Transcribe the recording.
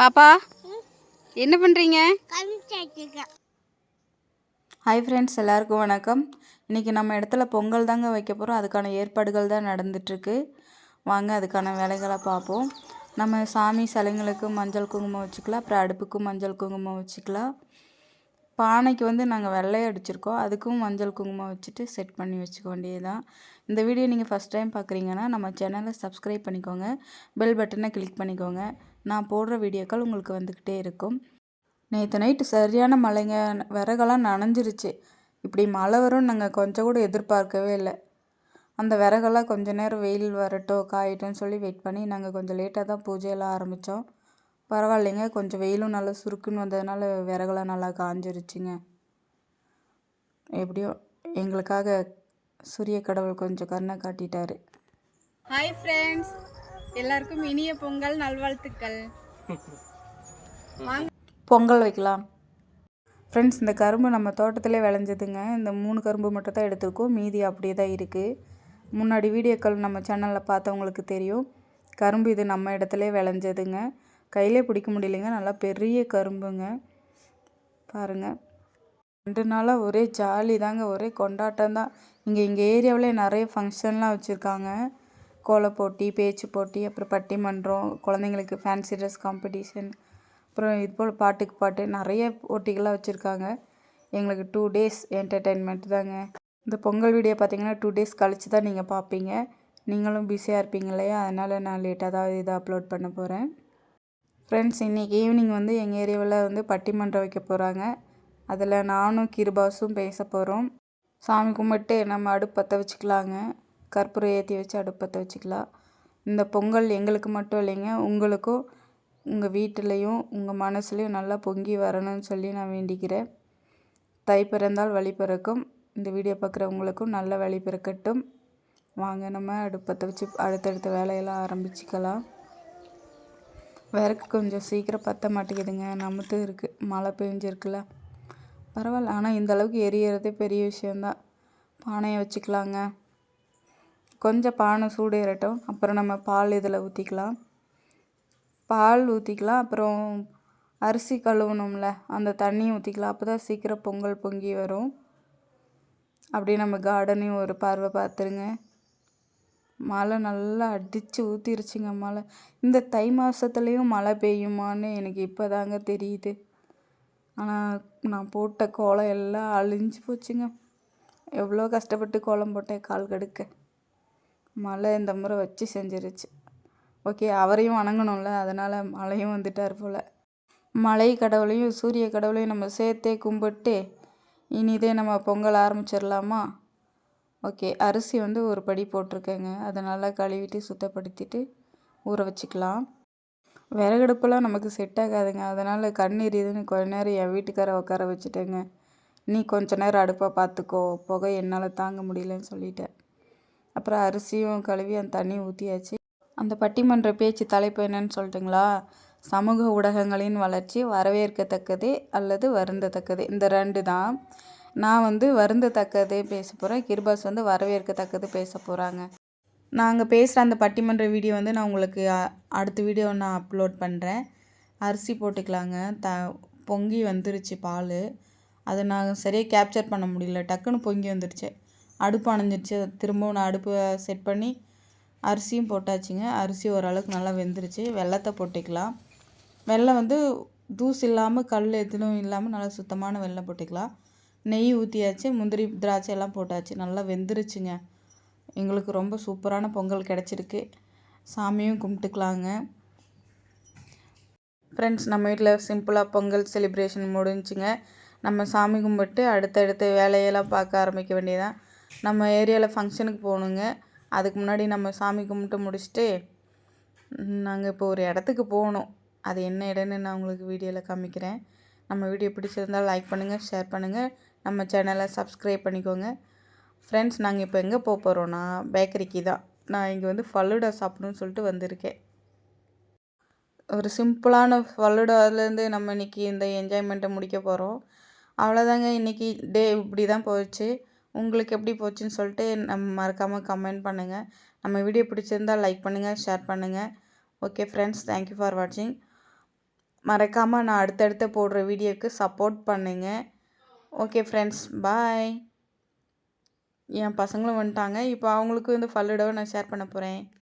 பாப்பா என்ன பண்ணுறீங்க ஹாய் ஃப்ரெண்ட்ஸ் எல்லாருக்கும் வணக்கம். இன்றைக்கி நம்ம இடத்துல பொங்கல் தாங்க வைக்க போகிறோம் அதுக்கான ஏற்பாடுகள் தான் நடந்துட்டுருக்கு. வாங்க அதுக்கான வேலைகளை பார்ப்போம். நம்ம சாமி சிலைங்களுக்கு மஞ்சள் குங்குமம் வச்சுக்கலாம். அப்புறம் அடுப்புக்கும் மஞ்சள் குங்குமம் வச்சுக்கலாம். பானைக்கு வந்து நாங்கள் வெள்ளை அடிச்சிருக்கோம். அதுக்கும் மஞ்சள் குங்குமம் வச்சுட்டு செட் பண்ணி வச்சுக்க வேண்டியதுதான். இந்த வீடியோ நீங்கள் ஃபஸ்ட் டைம் பார்க்குறீங்கன்னா நம்ம சேனலை சப்ஸ்கிரைப் பண்ணிக்கோங்க. பெல் பட்டனை கிளிக் பண்ணிக்கோங்க. நான் போடுற வீடியோக்கள் உங்களுக்கு வந்துக்கிட்டே இருக்கும். நேற்று நைட்டு சரியான மழைங்க. விறகெல்லாம் நனைஞ்சிருச்சு. இப்படி மழை வரும் நாங்கள் கொஞ்சம் கூட எதிர்பார்க்கவே இல்லை. அந்த விறகெல்லாம் கொஞ்ச நேரம் வெயில் வரட்டும் காயட்டும்னு சொல்லி வெயிட் பண்ணி நாங்கள் கொஞ்சம் லேட்டாக தான் பூஜையெல்லாம் ஆரம்பித்தோம் பரவாயில்லைங்க. கொஞ்சம் வெயிலும் நல்லா சுருக்குன்னு வந்ததுனால விறகெல்லாம் நல்லா காஞ்சிருச்சுங்க. எப்படியோ எங்களுக்காக சூரிய கடவுள் கொஞ்சம் கருணை காட்டிட்டாரு. ஹாய் ஃப்ரெண்ட்ஸ் எல்லாருக்கும் இனிய பொங்கல் நல்வாழ்த்துக்கள். பொங்கல் வைக்கலாம். ஃப்ரெண்ட்ஸ் இந்த கரும்பு நம்ம தோட்டத்திலே விளைஞ்சதுங்க. இந்த மூணு கரும்பு மட்டும் தான் எடுத்திருக்கோம். மீதி அப்படியே தான் இருக்குது முன்னாடி வீடியோக்கள் நம்ம சேனலில் பார்த்தவங்களுக்கு தெரியும். கரும்பு இது நம்ம இடத்துல விளைஞ்சதுங்க. கையிலே பிடிக்க முடியலைங்க. நல்லா பெரிய கரும்புங்க. பாருங்கள் ரெண்டு நாளாக ஒரே ஜாலி தாங்க. ஒரே கொண்டாட்டம் தான். இங்கே எங்கள் ஏரியாவில் நிறைய ஃபங்க்ஷன்லாம் வச்சுருக்காங்க. கோலப் போட்டி பேச்சு போட்டி அப்புறம் பட்டிமன்றம் குழந்தைங்களுக்கு ஃபேன்சி ட்ரெஸ் காம்படிஷன் அப்புறம் இது போல் பாட்டுக்கு பாட்டு நிறைய போட்டிகள்லாம் வச்சுருக்காங்க. எங்களுக்கு டூ டேஸ் என்டர்டெயின்மெண்ட் தாங்க. இந்த பொங்கல் வீடியோ பார்த்தீங்கன்னா டூ டேஸ் கழித்து தான் நீங்கள் பார்ப்பீங்க நீங்களும் பிஸியாக இருப்பீங்க இல்லையா? அதனால் நான் லேட்டாக தான் இதை அப்லோட் பண்ண போகிறேன் ஃப்ரெண்ட்ஸ் இன்றைக்கி ஈவினிங் வந்து எங்கள் ஏரியாவில் வந்து பட்டிமன்றம் வைக்க போகிறாங்க அதில் நானும் கிருபாஸும் பேச போகிறோம் சாமி கும்பிட்டு நம்ம அடுப்பு வச்சுக்கலாங்க. கற்பூரம் ஏற்றி வச்சு அடுப்பு பற்ற வச்சுக்கலாம். இந்த பொங்கல் எங்களுக்கு மட்டும் இல்லைங்க உங்களுக்கும் உங்கள் வீட்டிலையும் உங்கள் மனசுலையும் நல்லா பொங்கி வரணும்னு சொல்லி நான் வேண்டிக்கிறேன். தை பிறந்தால் வழி பிறக்கும். இந்த வீடியோ பார்க்குறவங்களுக்கும் நல்ல வழி பிறக்கட்டும். வாங்க நம்ம அடுப்பத்தை வச்சு அடுத்தடுத்த வேலையெல்லாம் ஆரம்பிச்சுக்கலாம். விறகு கொஞ்சம் சீக்கிரம் பற்ற மாட்டேங்குதுங்க. நமத்து இருக்குது மழை பெஞ்சிருக்குல்ல. பரவாயில்ல. ஆனால் இந்த அளவுக்கு எரியறதே பெரிய விஷயந்தான் பானையை வச்சுக்கலாங்க. கொஞ்சம் பானை சூடு ஏறட்டும் அப்புறம் நம்ம பால் இதில் ஊற்றிக்கலாம் பால் ஊற்றிக்கலாம் அப்புறம் அரிசி கழுவணும்ல. அந்த தண்ணியும் ஊற்றிக்கலாம் அப்போ தான் சீக்கிரம் பொங்கல் பொங்கி வரும். அப்படியே நம்ம கார்டனையும் ஒரு பார்வை பார்த்துருங்க. மழை நல்லா அடித்து ஊற்றிருச்சுங்க மழை. இந்த தை மாதத்துலேயும் மழை பெய்யுமான்னு எனக்கு இப்போ தாங்க தெரியுது. ஆனால் நான் போட்ட கோலம் எல்லாம் அழிஞ்சு போச்சுங்க. எவ்வளோ கஷ்டப்பட்டு கோலம் போட்டேன் கால் கடுக்க. மழை இந்த முறை வச்சு செஞ்சிருச்சு. ஓகே அவரையும் வணங்கணும்ல. அதனால் மழையும் வந்துட்டார் போல். மலை கடவுளையும் சூரிய கடவுளையும் நம்ம சேர்த்தே கும்பிட்டு இனிதே நம்ம பொங்கல் ஆரம்பிச்சிடலாமா ஓகே அரிசி வந்து ஒரு படி போட்டிருக்கேங்க. அதை நல்லா கழுவிட்டு சுத்தப்படுத்திட்டு ஊற வச்சுக்கலாம். விறகடுப்பெல்லாம் நமக்கு செட் ஆகாதுங்க. அதனால் கண் எரியுதுன்னு கொஞ்ச நேரம் என் வீட்டுக்கார உட்கார வச்சுட்டேங்க. நீ கொஞ்ச நேரம் அடுப்பை பார்த்துக்கோ. புகை என்னால் தாங்க முடியலன்னு சொல்லிட்டேன். அப்புறம் அரிசியும் கழுவி அந்த தண்ணி ஊற்றியாச்சு அந்த பட்டிமன்ற பேச்சு தலைப்பு என்னன்னு சொல்லிட்டுங்களா? சமூக ஊடகங்களின் வளர்ச்சி வரவேற்கத்தக்கது அல்லது வருந்தத்தக்கது? இந்த ரெண்டு தான். நான் வந்து வருந்தத்தக்கதே பேச போகிறேன் கிருபாஸ் வந்து வரவேற்கத்தக்கது பேச போகிறாங்க நாங்கள் பேசுகிற அந்த பட்டிமன்ற வீடியோ வந்து நான் உங்களுக்கு அடுத்த வீடியோ நான் அப்லோட் பண்ணுறேன் அரிசி போட்டுக்கலாங்க. த பொங்கி வந்துருச்சு பால். அதை நான் சரியாக கேப்சர் பண்ண முடியல. டக்குன்னு பொங்கி வந்துருச்சு. அடுப்பு அணைஞ்சிருச்சு. திரும்பவும் நான் அடுப்பை செட் பண்ணி அரிசியும் போட்டாச்சுங்க. அரிசி ஓரளவுக்கு நல்லா வெந்துருச்சு. வெள்ளத்தை போட்டுக்கலாம். வெள்ளம் வந்து தூசு இல்லாமல் கல் எதுவும் இல்லாமல் நல்லா சுத்தமான வெள்ளம் போட்டுக்கலாம். நெய் ஊற்றியாச்சு முந்திரி திராட்சை எல்லாம் போட்டாச்சு. நல்லா வெந்துருச்சுங்க. எங்களுக்கு ரொம்ப சூப்பரான பொங்கல் கிடச்சிருக்கு. சாமியும் கும்பிட்டுக்கலாங்க. ஃப்ரெண்ட்ஸ் நம்ம வீட்டில் சிம்பிளாக பொங்கல் செலிப்ரேஷன் முடிஞ்சுங்க நம்ம சாமி கும்பிட்டு அடுத்தடுத்த வேலையெல்லாம் பார்க்க ஆரம்பிக்க வேண்டியதான் நம்ம ஏரியாவில் ஃபங்க்ஷனுக்கு போகணுங்க. அதுக்கு முன்னாடி நம்ம சாமி கும்பிட்டு முடிச்சுட்டு நாங்கள் இப்போ ஒரு இடத்துக்கு போகணும். அது என்ன இடம்னு நான் உங்களுக்கு வீடியோவில் காமிக்கிறேன். நம்ம வீடியோ பிடிச்சிருந்தால் லைக் பண்ணுங்கள் ஷேர் பண்ணுங்கள் நம்ம சேனலை சப்ஸ்கிரைப் பண்ணிக்கோங்க. ஃப்ரெண்ட்ஸ் நாங்கள் இப்போ எங்கே போக போகிறோன்னா பேக்கரிக்கு தான். நான் இங்கே வந்து ஃபல்லுடா சாப்பிடணும்னு சொல்லிட்டு வந்திருக்கேன். ஒரு சிம்பிளான ஃபல்லுடாலேருந்து நம்ம இன்றைக்கி இந்த என்ஜாய்மெண்ட்டை முடிக்க போகிறோம் அவ்வளோதாங்க இன்றைக்கி டே இப்படி தான் போச்சு. உங்களுக்கு எப்படி போச்சுன்னு சொல்லிட்டு நம்ம மறக்காமல் கமெண்ட் பண்ணுங்கள் நம்ம வீடியோ பிடிச்சிருந்தால் லைக் பண்ணுங்கள் ஷேர் பண்ணுங்கள் ஓகே ஃப்ரெண்ட்ஸ் தேங்க்யூ ஃபார் வாட்சிங் மறக்காமல் நான் அடுத்தடுத்து போடுற வீடியோவுக்கு சப்போர்ட் பண்ணுங்கள் ஓகே ஃப்ரெண்ட்ஸ் பாய் என் பசங்களும் வந்துட்டாங்க. இப்போ அவங்களுக்கும் வந்து ஃபல்லுடாவை நான் ஷேர் பண்ண போகிறேன்